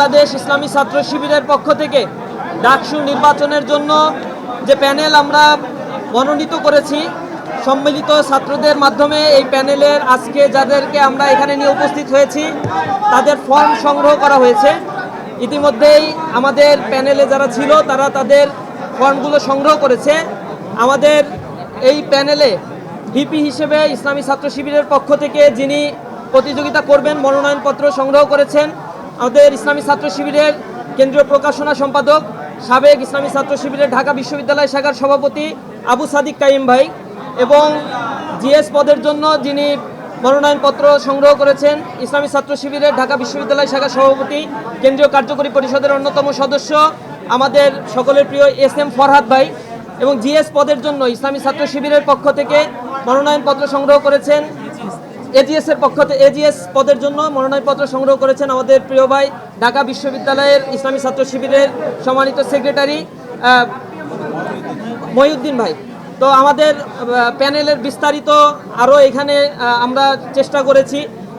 বাংলাদেশ ইসলামী ছাত্র শিবিরের পক্ষ থেকে ডাকসু নির্বাচনের জন্য যে প্যানেল আমরা মনোনীত করেছি, সম্মিলিত ছাত্রদের মাধ্যমে এই প্যানেলের আজকে যাদেরকে আমরা এখানে নিয়ে উপস্থিত হয়েছি, তাদের ফর্ম সংগ্রহ করা হয়েছে। ইতিমধ্যেই আমাদের প্যানেলে যারা ছিল, তারা তাদের ফর্মগুলো সংগ্রহ করেছে। আমাদের এই প্যানেলে ভিপি হিসেবে ইসলামী ছাত্র শিবিরের পক্ষ থেকে যিনি প্রতিযোগিতা করবেন, মনোনয়নপত্র সংগ্রহ করেছেন আমাদের ইসলামী ছাত্র শিবিরের কেন্দ্রীয় প্রকাশনা সম্পাদক, সাবেক ইসলামী ছাত্র শিবিরের ঢাকা বিশ্ববিদ্যালয় শাখার সভাপতি আবু সাদিক কাইম ভাই এবং জিএস পদের জন্য যিনি মনোনয়নপত্র সংগ্রহ করেছেন, ইসলামী ছাত্র শিবিরের ঢাকা বিশ্ববিদ্যালয় শাখার সভাপতি, কেন্দ্রীয় কার্যকরী পরিষদের অন্যতম সদস্য আমাদের সকলের প্রিয় এস এম ফরহাদ ভাই এবং জিএস পদের জন্য ইসলামী ছাত্র শিবিরের পক্ষ থেকে মনোনয়নপত্র সংগ্রহ করেছেন এজিএস এর পক্ষ থেকে এজিএস পদের জন্য মনোনয়নপত্র সংগ্রহ করেছেন আমাদের প্রিয় ভাই ঢাকা বিশ্ববিদ্যালয়ের ইসলামী ছাত্র শিবিরের সম্মানিত সেক্রেটারি মহিউদ্দিন ভাই। তো আমাদের প্যানেলের বিস্তারিত আরও এখানে আমরা চেষ্টা করেছি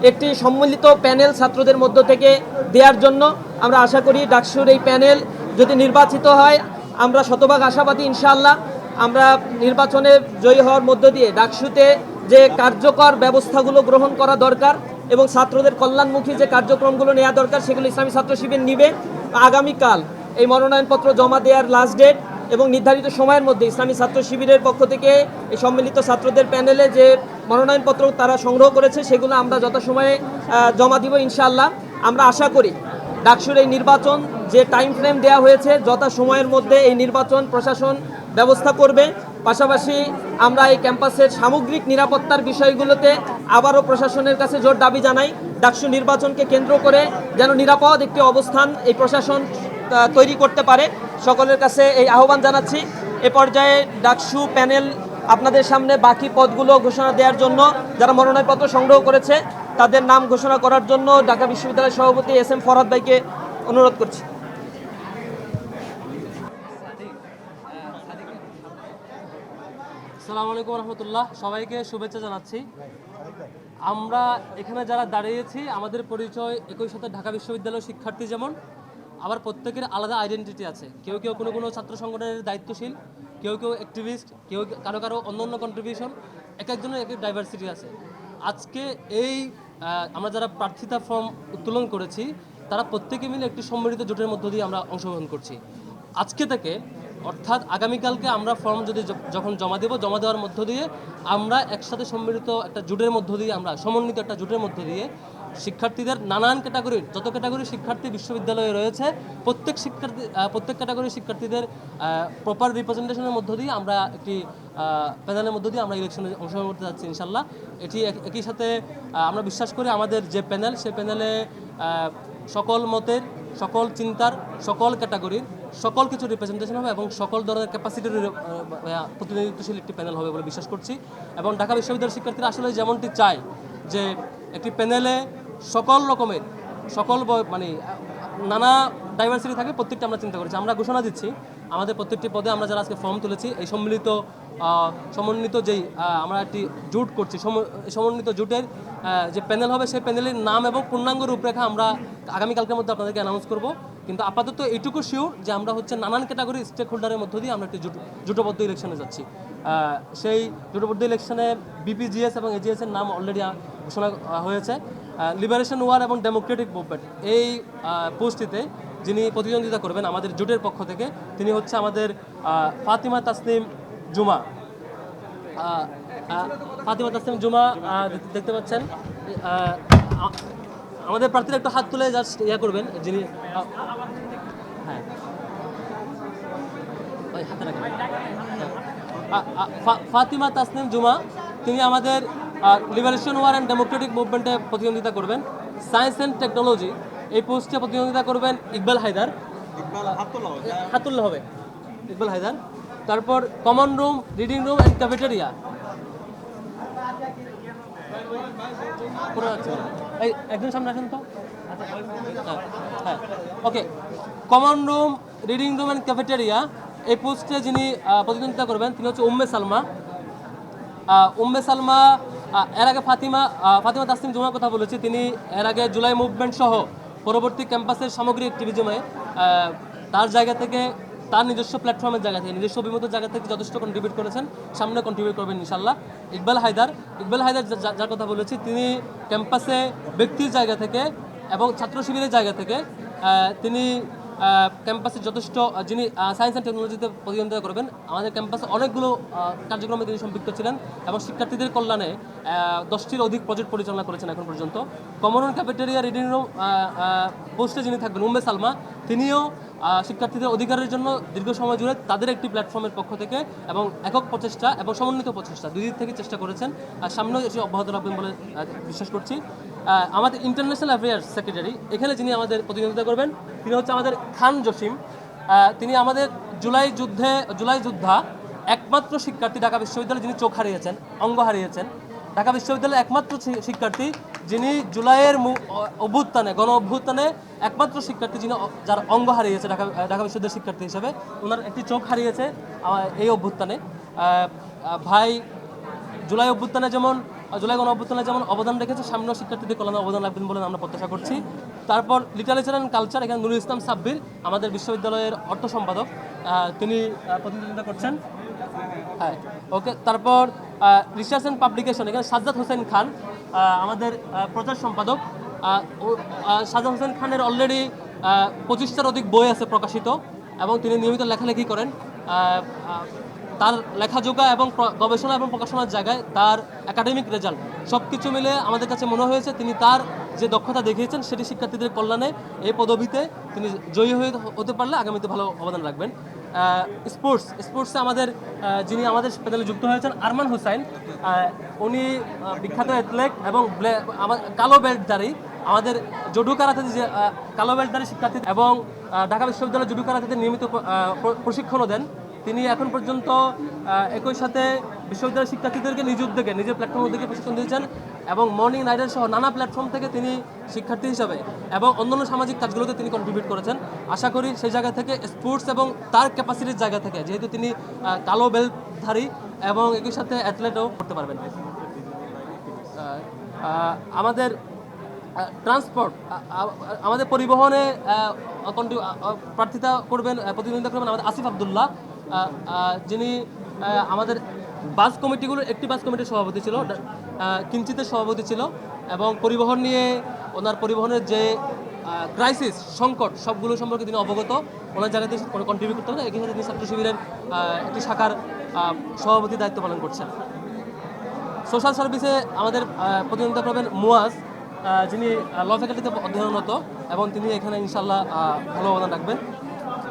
একটি সম্মিলিত প্যানেল ছাত্রদের মধ্য থেকে দেওয়ার জন্য। আমরা আশা করি ডাকসুর এই প্যানেল যদি নির্বাচিত হয়, আমরা শতভাগ আশাবাদী ইনশাআল্লাহ। আমরা নির্বাচনে জয়ী হওয়ার মধ্য দিয়ে ডাকসুতে যে কার্যকর ব্যবস্থাগুলো গ্রহণ করা দরকার এবং ছাত্রদের কল্যাণমুখী যে কার্যক্রমগুলো নেওয়া দরকার, সেগুলো ইসলামী ছাত্র শিবির নিবে। আগামীকাল এই মনোনয়নপত্র জমা দেওয়ার লাস্ট ডেট এবং নির্ধারিত সময়ের মধ্যে ইসলামী ছাত্র শিবিরের পক্ষ থেকে এই সম্মিলিত ছাত্রদের প্যানেলে যে মনোনয়নপত্র তারা সংগ্রহ করেছে, সেগুলো আমরা যথাসময়ে জমা দিব ইনশাআল্লাহ। আমরা আশা করি ডাকসুর এই নির্বাচন যে টাইম ফ্রেম দেওয়া হয়েছে যথা সময়ের মধ্যে এই নির্বাচন প্রশাসন ব্যবস্থা করবে। পাশাপাশি আমরা এই ক্যাম্পাসের সামগ্রিক নিরাপত্তার বিষয়গুলোতে আবারও প্রশাসনের কাছে জোর দাবি জানাই। ডাকসু নির্বাচনকে কেন্দ্র করে যেন নিরাপদ একটি অবস্থান এই প্রশাসন তৈরি করতে পারে। সকলের কাছে এই আহ্বান জানাচ্ছি। এ পর্যায়ে ডাকসু প্যানেল আপনাদের সামনে বাকি পদগুলো ঘোষণা দেওয়ার জন্য যারা মনোনয়নপত্র সংগ্রহ করেছে, তাদের নাম ঘোষণা করার জন্য ঢাকা বিশ্ববিদ্যালয়ের সভাপতি এস এম ফরহাদ ভাইকে অনুরোধ করছি। আসসালামু আলাইকুম রহমতুল্লাহ। সবাইকে শুভেচ্ছা জানাচ্ছি। আমরা এখানে যারা দাঁড়িয়েছি, আমাদের পরিচয় একই সাথে ঢাকা বিশ্ববিদ্যালয়ের শিক্ষার্থী যেমন, আবার প্রত্যেকের আলাদা আইডেন্টিটি আছে। কেউ কেউ কোনো কোনো ছাত্র সংগঠনের দায়িত্বশীল, কেউ কেউ অ্যাক্টিভিস্ট কেউ কারও কারও অন্য অন্য কন্ট্রিবিউশন এক একজনের এক এক ডাইভার্সিটি আছে। আজকে এই আমরা যারা প্রার্থিতা ফর্ম উত্তোলন করেছি, তারা প্রত্যেকে মিলে একটি সম্মিলিত জোটের মধ্য দিয়ে আমরা অংশগ্রহণ করছি। আজকে থেকে অর্থাৎ আগামীকালকে আমরা ফর্ম যদি যখন জমা দেব, জমা দেওয়ার মধ্য দিয়ে আমরা একসাথে সম্মিলিত একটা জোটের মধ্য দিয়ে আমরা, সমন্বিত একটা জোটের মধ্য দিয়ে শিক্ষার্থীদের নানান ক্যাটাগরির যত ক্যাটাগরির শিক্ষার্থী বিশ্ববিদ্যালয়ে রয়েছে, প্রত্যেক শিক্ষার্থী প্রত্যেক ক্যাটাগরির শিক্ষার্থীদের প্রপার রিপ্রেজেন্টেশনের মধ্য দিয়ে আমরা একটি প্যানেলের মধ্য দিয়ে আমরা ইলেকশনে অংশগ্রহণ করতে যাচ্ছি ইনশাল্লাহ এটি এক- একই সাথে আমরা বিশ্বাস করি আমাদের যে প্যানেল সে প্যানেলে সকল মতের সকল চিন্তার, সকল ক্যাটাগরির সকল কিছু রিপ্রেজেন্টেশন হবে এবং সকল ধরনের ক্যাপাসিটির প্রতিনিধিত্বশীল একটি প্যানেল হবে বলে বিশ্বাস করছি। এবং ঢাকা বিশ্ববিদ্যালয়ের শিক্ষার্থীরা আসলে যেমনটি চায় যে একটি প্যানেলে সকল রকমের, সকল মানে নানা ডাইভার্সিটি থাকে, প্রত্যেকটা আমরা চিন্তা করেছি। আমরা ঘোষণা দিচ্ছি, আমাদের প্রত্যেকটি পদে আমরা যারা আজকে ফর্ম তুলেছি, এই সম্মিলিত সমন্বিত যেই আমরা একটি জুট করছি, সম- সমন্বিত জুটের যে প্যানেল হবে সেই প্যানেলের নাম এবং পূর্ণাঙ্গ রূপরেখা আমরা আগামীকালকের মধ্যে আপনাদেরকে অ্যানাউন্স করব। কিন্তু আপাতত এইটুকু শিওর যে আমরা হচ্ছে নানান ক্যাটাগরি স্টেক হোল্ডারের মধ্য দিয়ে আমরা একটি জুট, জুটবদ্ধ ইলেকশনে যাচ্ছি। সেই জুটবদ্ধ ইলেকশনে বিপিজিএস এবং এজিএস এর নাম অলরেডি ঘোষণা হয়েছে। লিবারেশন ওয়ার এবং ডেমোক্রেটিক মুভমেন্ট এই পোস্টটিতে যিনি প্রতিদ্বন্দ্বিতা করবেন আমাদের জোটের পক্ষ থেকে, তিনি হচ্ছে আমাদের ফাতিমা তাসনিম জুমা। ফাতিমা তাসনিম জুমা দেখতে পাচ্ছেন। আমাদের প্রার্থীরা একটু হাত তুলে জাস্ট ইয়া করবেন যিনি হ্যাঁ। হাতে ফাতিমা তাসনিম জুমা তিনি আমাদের লিবারেশন ওয়ার অ্যান্ড ডেমোক্রেটিক মুভমেন্টে প্রতিদ্বন্দ্বিতা করবেন। সায়েন্স অ্যান্ড টেকনোলজি এই পোস্টে প্রতিদ্বন্দ্বিতা করবেন ইকবাল হায়দার। হাতুল্লা হবে। ইকবাল হায়দার। তারপর common room reading room and cafeteria একজন সামনে আসেন তো? হ্যাঁ okay common room reading room and cafeteria এই পোস্টে যিনি প্রতিদ্বন্দ্বিতা করবেন তিনি হচ্ছে উম্মে সালমা। উম্মে সালমা এর আগে ফাতিমা ফাতিমা তাসিম জুমার কথা বলেছি। তিনি এর আগে জুলাই মুভমেন্ট সহ পরবর্তী ক্যাম্পাসের সামগ্রিক অ্যাক্টিভিজমে আহ, তার জায়গা থেকে তার নিজস্ব প্ল্যাটফর্মের জায়গা থেকে, নিজস্ব অভিমত জায়গা থেকে যথেষ্ট কন্ট্রিবিউট করেছেন। সামনে কন্ট্রিবিউট করবেন ইনশাল্লাহ ইকবাল হায়দার ইকবাল হায়দার যার কথা বলেছি, তিনি ক্যাম্পাসে ব্যক্তির জায়গা থেকে এবং ছাত্র শিবিরের জায়গা থেকে তিনি ক্যাম্পাসে যথেষ্ট যিনি সায়েন্স অ্যান্ড টেকনোলজিতে প্রতিদ্বন্দ্বিতা করবেন, আমাদের ক্যাম্পাসে অনেকগুলো কার্যক্রমে তিনি সম্পৃক্ত ছিলেন এবং শিক্ষার্থীদের কল্যাণে দশটির অধিক প্রজেক্ট পরিচালনা করেছেন এখন পর্যন্ত। কমন ক্যাফেটেরিয়া রিডিং রুম পোস্টে যিনি থাকবেন, উম্মে সালমা, তিনিও শিক্ষার্থীদের অধিকারের জন্য দীর্ঘ সময় জুড়ে তাদের একটি প্ল্যাটফর্মের পক্ষ থেকে এবং একক প্রচেষ্টা এবং সমন্বিত প্রচেষ্টা দুই দিক থেকে চেষ্টা করেছেন। আর সামনেও এসে অব্যাহত রাখবেন বলে বিশ্বাস করছি। আমাদের ইন্টারন্যাশনাল অ্যাফেয়ার্স সেক্রেটারি এখানে যিনি আমাদের প্রতিনিধিত্ব করবেন, তিনি হচ্ছে আমাদের খান জসিম। তিনি আমাদের জুলাই যুদ্ধে, জুলাই যোদ্ধা একমাত্র শিক্ষার্থী ঢাকা বিশ্ববিদ্যালয়ে যিনি চোখ হারিয়েছেন, অঙ্গ হারিয়েছেন। ঢাকা বিশ্ববিদ্যালয়ের একমাত্র শিক্ষার্থী, যিনি জুলাইয়ের অভ্যুত্থানে গণ অভ্যুত্থানে একমাত্র শিক্ষার্থী যিনি যার অঙ্গ হারিয়েছে ঢাকা ঢাকা বিশ্ববিদ্যালয়ের শিক্ষার্থী হিসেবে। ওনার একটি চোখ হারিয়েছে এই অভ্যুত্থানে। ভাই, জুলাই অভ্যুত্থানে যেমন জুলাই গণ অভ্যুত্থানে যেমন অবদান রেখেছে, সামনেও শিক্ষার্থীদের কল্যাণে অবদান রাখবেন বলে আমরা প্রত্যাশা করছি। তারপর লিটারেচার অ্যান্ড কালচার এখানে নুরুল ইসলাম সাব্বির, আমাদের বিশ্ববিদ্যালয়ের অর্থ সম্পাদক তিনি প্রতিনিধিত্ব করছেন। হ্যাঁ ওকে, তারপর রিসার্চ অ্যান্ড পাবলিকেশন এখানে সাজ্জাদ হোসেন খান আমাদের প্রচার সম্পাদক। সাজ্জাদ হোসেন খানের অলরেডি পঁচিশটার অধিক বই আছে প্রকাশিত, এবং তিনি নিয়মিত লেখালেখি করেন। তার লেখাযোগা এবং গবেষণা এবং প্রকাশনার জায়গায় তার একাডেমিক রেজাল্ট সব কিছু মিলে আমাদের কাছে মনে হয়েছে তিনি তার যে দক্ষতা দেখিয়েছেন সেটি শিক্ষার্থীদের কল্যাণে এই পদবিতে তিনি জয়ী হয়ে হতে পারলে আগামীতে ভালো অবদান রাখবেন। স্পোর্টস, স্পোর্টসে আমাদের যিনি আমাদের প্যানেলে যুক্ত হয়েছেন, আরমান হুসাইন। উনি বিখ্যাত অ্যাথলেট এবং কালো বেল্টধারী আমাদের জুডু কারাতে যে কালো বেল্টধারী শিক্ষার্থী এবং ঢাকা বিশ্ববিদ্যালয় জুডু কারাতে নিয়মিত প্রশিক্ষণও দেন। তিনি এখন পর্যন্ত একই সাথে বিশ্ববিদ্যালয়ের শিক্ষার্থীদেরকে নিজ উদ্যোগে, নিজের প্ল্যাটফর্ম উদ্যোগে প্রশিক্ষণ দিয়েছেন। এবং মর্নিং রাইডার সহ নানা প্ল্যাটফর্ম থেকে তিনি শিক্ষার্থী হিসাবে এবং অন্যান্য সামাজিক কাজগুলোতে তিনি কন্ট্রিবিউট করেছেন। আশা করি সেই জায়গা থেকে স্পোর্টস এবং তার ক্যাপাসিটির জায়গা থেকে, যেহেতু তিনি কালো বেল্টধারী এবং একই সাথে অ্যাথলেটও করতে পারবেন। আমাদের ট্রান্সপোর্ট আমাদের পরিবহনে প্রার্থিতা করবেন প্রতিদ্বন্দ্বিতা করবেন আমাদের আসিফ আবদুল্লাহ। যিনি আমাদের বাস কমিটিগুলোর, একটি বাস কমিটির সভাপতি ছিল কিঞ্চিতের সভাপতি ছিল এবং পরিবহন নিয়ে ওনার পরিবহনের যে ক্রাইসিস সংকট, সবগুলো সম্পর্কে তিনি অবগত। ওনার জায়গাতে কন্ট্রিবিউট করতে হবে একই সাথে তিনি ছাত্র শিবিরের একটি শাখার সভাপতি দায়িত্ব পালন করছেন। সোশ্যাল সার্ভিসে আমাদের প্রতিনিধিত্ব করবেন মুয়াজ যিনি ল ফ্যাকাল্টিতে অধ্যয়নরত এবং তিনি এখানে ইনশাল্লাহ ভালো অবদান রাখবেন।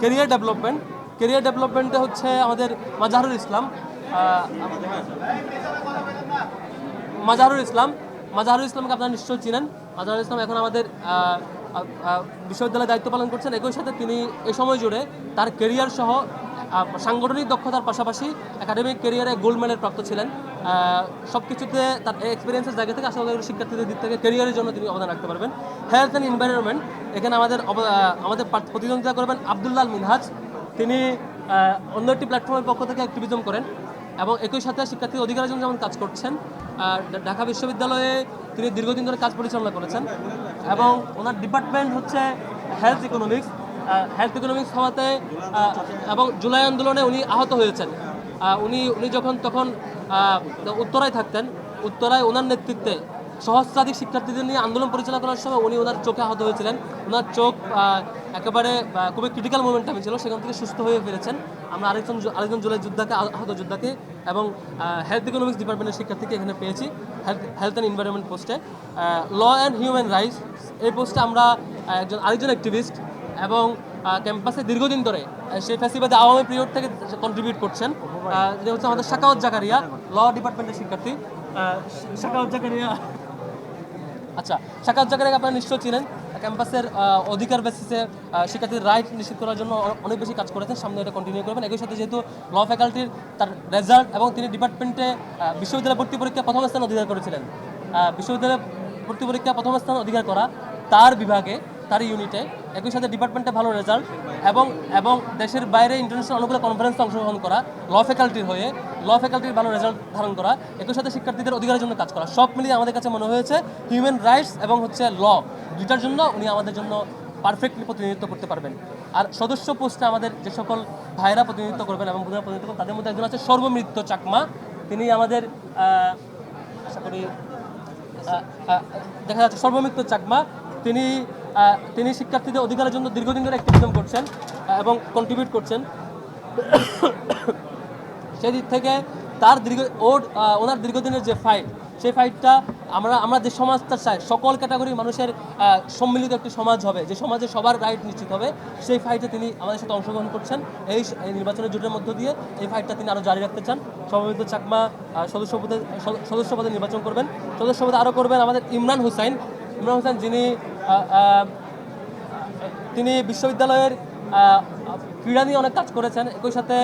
কেরিয়ার ডেভেলপমেন্ট কেরিয়ার ডেভেলপমেন্টে হচ্ছে আমাদের মাজাহারুল ইসলাম। আহ, মাজাহারুল ইসলাম। মাজাহারুল ইসলামকে আপনারা নিশ্চয়ই চিনেন। মাজাহারুল ইসলাম এখন আমাদের বিশ্ববিদ্যালয়ে দায়িত্ব পালন করছেন। একই সাথে তিনি এই সময় জুড়ে তার কেরিয়ার সহ সাংগঠনিক দক্ষতার পাশাপাশি একাডেমিক কেরিয়ারে গোল্ড মেডেল প্রাপ্ত ছিলেন। সব কিছুতে তার এক্সপিরিয়েন্সের জায়গা থেকে আশা করি শিক্ষার্থীদের দিক থেকে কেরিয়ারের জন্য তিনি অবদান রাখতে পারবেন। হেলথ অ্যান্ড এনভায়রনমেন্ট এখানে আমাদের আমাদের প্রতিদ্বন্দ্বিতা করবেন আবদুল্লাল মিনহাজ। তিনি অন্য একটি প্ল্যাটফর্মের পক্ষ থেকে অ্যাক্টিভিজম করেন। এবং একই সাথে শিক্ষার্থীর অধিকারের জন্য যেমন কাজ করছেন ঢাকা বিশ্ববিদ্যালয়ে তিনি দীর্ঘদিন ধরে কাজ পরিচালনা করেছেন এবং ওনার ডিপার্টমেন্ট হচ্ছে হেলথ ইকোনমিক্স হেলথ ইকোনমিক্স হওয়াতে এবং জুলাই আন্দোলনে উনি আহত হয়েছেন। উনি উনি যখন, তখন উত্তরায় থাকতেন, উত্তরায় ওনার নেতৃত্বে সহস্রাধিক শিক্ষার্থীদের নিয়ে আন্দোলন পরিচালনা করার সময় উনি ওনার চোখে আহত হয়েছিলেন। ওনার চোখ একেবারে খুবই ক্রিটিক্যাল মোমেন্টামে ছিল সেখান থেকে সুস্থ হয়ে ফিরেছেন। আমরা আরেকজন আরেকজন জুলাই যোদ্ধাকে আহত যোদ্ধাকে এবং হেলথ ইকোনমিক্স ডিপার্টমেন্টের শিক্ষার্থীকে এখানে পেয়েছি হেলথ হেলথ অ্যান্ড এনভায়রনমেন্ট পোস্টে ল অ্যান্ড হিউম্যান রাইটস এই পোস্টে আমরা একজন আরেকজন অ্যাক্টিভিস্ট এবং ক্যাম্পাসে দীর্ঘদিন ধরে সেই ফ্যাসিবাদে আওয়ামী পিরিয়ড থেকে কন্ট্রিবিউট করছেন। আহ, যে হচ্ছে আমাদের শাকাওয়াত জাকারিয়া ল ডিপার্টমেন্টের শিক্ষার্থী। আহ, জাকারিয়া আচ্ছা সাকাত জাকারিয়াকে আপনারা নিশ্চয় চিনেন। ক্যাম্পাসের অধিকার বেসিসে শিক্ষার্থীর রাইট নিশ্চিত করার জন্য অনেক বেশি কাজ করেছেন। সামনে এটা কন্টিনিউ করবেন। একই সাথে যেহেতু ল ফ্যাকাল্টির তার রেজাল্ট এবং তিনি ডিপার্টমেন্টে বিশ্ববিদ্যালয় ভর্তি পরীক্ষা প্রথম স্থান অধিকার করেছিলেন। বিশ্ববিদ্যালয় ভর্তি পরীক্ষা প্রথম স্থান অধিকার করা তার বিভাগে, তার ইউনিটে একই সাথে ডিপার্টমেন্টে ভালো রেজাল্ট এবং এবং দেশের বাইরে ইন্টারন্যাশনাল অনেকগুলো কনফারেন্সে অংশগ্রহণ করা ল ফ্যাকাল্টির হয়ে ল ফ্যাকাল্টির ভালো রেজাল্ট ধারণ করা, একই সাথে শিক্ষার্থীদের অধিকারের জন্য কাজ করা, সব মিলিয়ে আমাদের কাছে মনে হয়েছে হিউম্যান রাইটস এবং হচ্ছে ল দুইটার জন্য উনি আমাদের জন্য পারফেক্টলি প্রতিনিধিত্ব করতে পারবেন। আর সদস্য পোস্টে আমাদের যে সকল ভাইরা প্রতিনিধিত্ব করবেন এবং বোনেরা প্রতিনিধিত্ব করবেন, তাদের মধ্যে একজন আছে সর্বমৃত্য চাকমা। তিনি আমাদের আশা করি দেখা যাচ্ছে সর্বমিত্র চাকমা। তিনি তিনি শিক্ষার্থীদের অধিকারের জন্য দীর্ঘদিন ধরে অ্যাক্টিভিজম করছেন এবং কন্ট্রিবিউট করছেন। সেই দিক থেকে তার দীর্ঘ ওর ওনার দীর্ঘদিনের যে ফাইট সেই ফাইটটা আমরা আমরা যে সমাজটা চাই সকল ক্যাটাগরির মানুষের সম্মিলিত একটি সমাজ হবে যে সমাজে সবার রাইট নিশ্চিত হবে সেই ফাইটে তিনি আমাদের সাথে অংশগ্রহণ করছেন। এই নির্বাচনের জোটের মধ্য দিয়ে এই ফাইটটা তিনি আরও জারি রাখতে চান। সভাপতি চাকমা আহ, সদস্য পদে সদস্য পদে নির্বাচন করবেন। সদস্য পদে আরও করবেন আমাদের ইমরান হুসাইন। ইমরান হোসেন যিনি তিনি বিশ্ববিদ্যালয়ের ক্রীড়া নিয়ে অনেক কাজ করেছেন। একই সাথে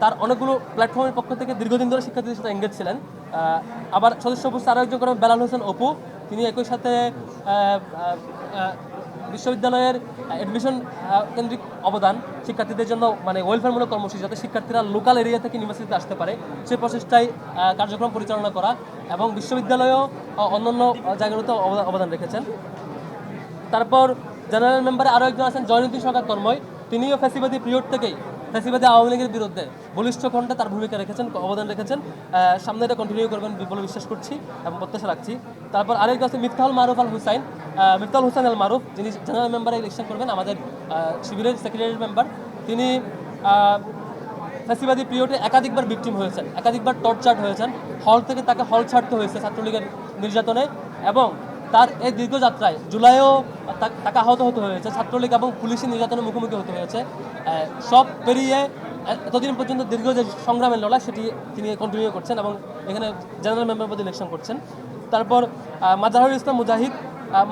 তার অনেকগুলো প্ল্যাটফর্মের পক্ষ থেকে দীর্ঘদিন ধরে শিক্ষার্থীদের সাথে এঙ্গেজ ছিলেন। আবার সদস্য উপস্থিত আরও একজন করেন বেলাল হোসেন অপু। তিনি একই সাথে বিশ্ববিদ্যালয়ের অ্যাডমিশন কেন্দ্রিক অবদান শিক্ষার্থীদের জন্য মানে ওয়েলফেয়ারমূলক কর্মসূচি যাতে শিক্ষার্থীরা লোকাল এরিয়া থেকে ইউনিভার্সিটিতে আসতে পারে সেই প্রচেষ্টায় কার্যক্রম পরিচালনা করা এবং বিশ্ববিদ্যালয়েও অন্যান্য জায়গাগুলোতে অবদান- রেখেছেন। তারপর জেনারেল মেম্বারে আরও একজন আছেন জয়নীতি সরকার তন্ময়। তিনিও ফ্যাসিবাদী পিরিয়ড থেকেই, ফ্যাসিবাদী আওয়ামী লীগের বিরুদ্ধে বলিষ্ঠ কণ্ঠে তার ভূমিকা রেখেছেন, অবদান রেখেছেন। সামনে এটা কন্টিনিউ করবেন বলে বিশ্বাস করছি এবং প্রত্যাশা রাখছি। তারপর আরেক আছে মিফতাহুল মারুফ আল হুসাইন আহ, হোসেন আল মারুফ যিনি জেনারেল মেম্বারে ইলেকশন করবেন আমাদের শিবিরের সেক্রেটারি মেম্বার তিনি ফ্যাসিবাদী পিরিয়ডে একাধিকবার ভিকটিম হয়েছেন একাধিকবার টর্চার্ড হয়েছেন হল থেকে তাকে হল ছাড়তে হয়েছে ছাত্রলীগের নির্যাতনে এবং তার এই দীর্ঘ যাত্রায় জুলাইও তাকে আহত হতে হয়েছে ছাত্রলীগ এবং পুলিশের নির্যাতনের মুখোমুখি হতে হয়েছে সব পেরিয়ে এতদিন পর্যন্ত দীর্ঘ যে সংগ্রামের লড়াই সেটি তিনি কন্টিনিউ করছেন এবং এখানে জেনারেল মেম্বার পদে ইলেকশন করছেন। তারপর মাজাহারুল ইসলাম মুজাহিদ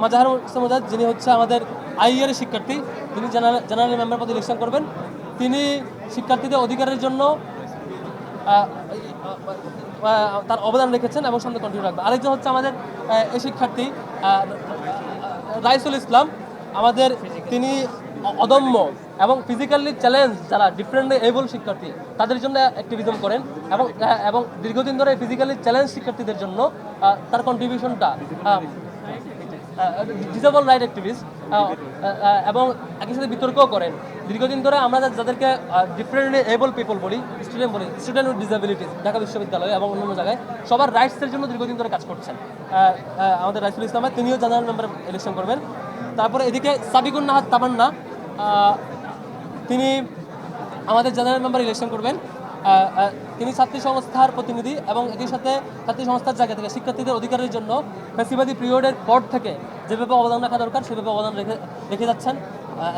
মাজাহারুল ইসলাম যিনি হচ্ছে আমাদের আইয়ের শিক্ষার্থী, তিনি জেনারেল মেম্বার পদে ইলেকশন করবেন। তিনি শিক্ষার্থীদের অধিকারের জন্য তার অবদান রেখেছেন এবং সামনে কন্টিনিউ রাখবে আরেকজন হচ্ছে আমাদের এই শিক্ষার্থী রাইসুল ইসলাম। আমাদের তিনি অদম্য এবং ফিজিক্যালি চ্যালেঞ্জ যারা ডিফারেন্ট এবল শিক্ষার্থী, তাদের জন্য অ্যাক্টিভিজম করেন এবং এবং দীর্ঘদিন ধরে ফিজিক্যালি চ্যালেঞ্জ শিক্ষার্থীদের জন্য তার কন্ট্রিবিউশনটা ডিসেবল রাইট অ্যাক্টিভিস্ট এবং একই সাথে বিতর্কও করেন। দীর্ঘদিন ধরে আমরা যাদেরকে ডিফারেন্ট এবল পিপল বলি স্টুডেন্ট বলি স্টুডেন্ট উইথ ডিসেবিলিটিস ঢাকা বিশ্ববিদ্যালয় এবং অন্যান্য জায়গায়, সবার রাইটসের জন্য দীর্ঘদিন ধরে কাজ করছেন। আমাদের রাইসুল ইসলাম তিনিও জেনারেল মেম্বার ইলেকশন করবেন। তারপরে এদিকে সাবিকুন নাহাদ তামান্না তিনি আমাদের জেনারেল মেম্বার ইলেকশন করবেন। তিনি ছাত্রী সংস্থার প্রতিনিধি এবং একই সাথে ছাত্রী সংস্থার জায়গা থেকে শিক্ষার্থীদের অধিকারের জন্য ফ্যাসিবাদী পিরিয়ডের পর থেকে যেভাবে অবদান রাখা দরকার, সেভাবে অবদান রেখে রেখে যাচ্ছেন।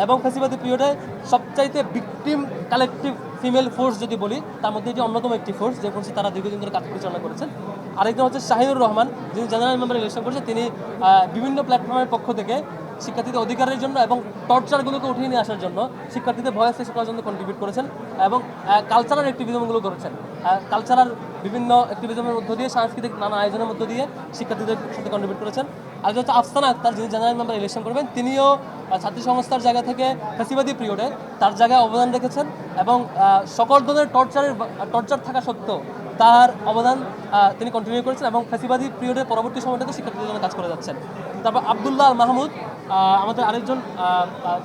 এবং ফ্যাসিবাদী পিরিয়ডে সবচাইতে ভিকটিম কালেকটিভ ফিমেল ফোর্স যদি বলি, তার মধ্যে এটি অন্যতম একটি ফোর্স যে ফোর্সে তারা দীর্ঘদিন ধরে কাজ পরিচালনা করেছেন। আরেকজন হচ্ছে শাহিনুর রহমান, যিনি জেনারেল মেম্বার ইলেকশন করেছেন। তিনি বিভিন্ন প্ল্যাটফর্মের পক্ষ থেকে শিক্ষার্থীদের অধিকারের জন্য এবং টর্চারগুলোকে উঠিয়ে নিয়ে আসার জন্য শিক্ষার্থীদের ভয়েস শেষ করার জন্য কন্ট্রিবিউট করেছেন এবং কালচারাল অ্যাক্টিভিজমগুলো করেছেন। কালচারাল বিভিন্ন অ্যাক্টিভিজমের মধ্য দিয়ে, সাংস্কৃতিক নানা আয়োজনের মধ্য দিয়ে শিক্ষার্থীদের সাথে কন্ট্রিবিউট করেছেন। আর হচ্ছে আফসানা আক্তার, যিনি জেনারেল মেম্বার ইলেকশন করবেন। তিনিও ছাত্রী সংস্থার জায়গা থেকে ফ্যাসিবাদী পিরিয়ডে তার জায়গায় অবদান রেখেছেন এবং সকল ধরনের টর্চারের টর্চার থাকা সত্ত্বেও তার অবদান তিনি কন্টিনিউ করেছেন এবং ফ্যাসিবাদী পিরিয়ডের পরবর্তী সময়টাতে শিক্ষার্থীদের জন্য কাজ করে যাচ্ছেন। তারপর আবদুল্লাহ মাহমুদ আমাদের আরেকজন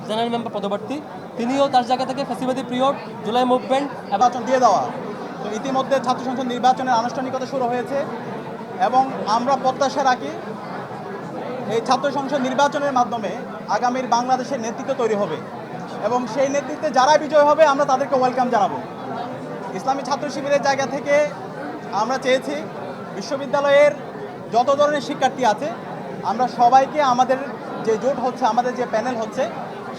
জেনারেল মেম্বার পদপ্রার্থী, তিনিও তার জায়গা থেকে ফ্যাসিবাদী পিরিয়ড, জুলাই মুভমেন্ট নির্বাচন দিয়ে দেওয়া। তো ইতিমধ্যে ছাত্র সংসদ নির্বাচনের আনুষ্ঠানিকতা শুরু হয়েছে এবং আমরা প্রত্যাশা রাখি এই ছাত্র সংসদ নির্বাচনের মাধ্যমে আগামীর বাংলাদেশের নেতৃত্ব তৈরি হবে এবং সেই নেতৃত্বে যারা বিজয় হবে, আমরা তাদেরকে ওয়েলকাম জানাব। ইসলামী ছাত্র শিবিরের জায়গা থেকে আমরা চেয়েছি বিশ্ববিদ্যালয়ের যত ধরনের শিক্ষার্থী আছে, আমরা সবাইকে আমাদের যে জোট হচ্ছে, আমাদের যে প্যানেল হচ্ছে,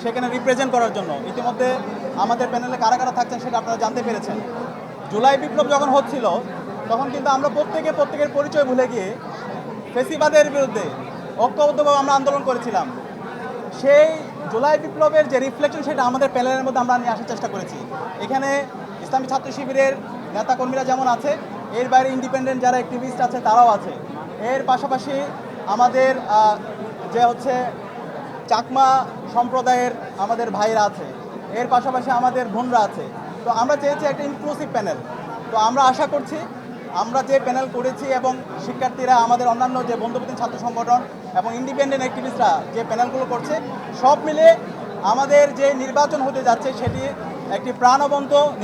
সেখানে রিপ্রেজেন্ট করার জন্য। ইতিমধ্যে আমাদের প্যানেলে কারা কারা থাকছেন সেটা আপনারা জানতে পেরেছেন। জুলাই বিপ্লব যখন হচ্ছিল, তখন কিন্তু আমরা প্রত্যেকে প্রত্যেকের পরিচয় ভুলে গিয়ে ফেসিবাদের বিরুদ্ধে ঐক্যবদ্ধভাবে আমরা আন্দোলন করেছিলাম। সেই জুলাই বিপ্লবের যে রিফ্লেকশন সেটা আমাদের প্যানেলের মধ্যে আমরা নিয়ে আসার চেষ্টা করেছি। এখানে ইসলামী ছাত্র শিবিরের নেতাকর্মীরা যেমন আছে, এর বাইরে ইন্ডিপেন্ডেন্ট যারা অ্যাক্টিভিস্ট আছে, তারাও আছে। এর পাশাপাশি আমাদের যে হচ্ছে চাকমা সম্প্রদায়ের আমাদের ভাইরা আছে, এর পাশাপাশি আমাদের বোনরা আছে। তো আমরা চেয়েছি একটা ইনক্লুসিভ প্যানেল তো আমরা আশা করছি, আমরা যে প্যানেল করেছি এবং শিক্ষার্থীরা, আমাদের অন্যান্য যে বন্ধুপ্রতিম ছাত্র সংগঠন এবং ইন্ডিপেন্ডেন্ট অ্যাক্টিভিস্টরা যে প্যানেলগুলো করছে, সব মিলে আমাদের যে নির্বাচন হতে যাচ্ছে, সেটি একটি প্রাণবন্ত নির্বাচন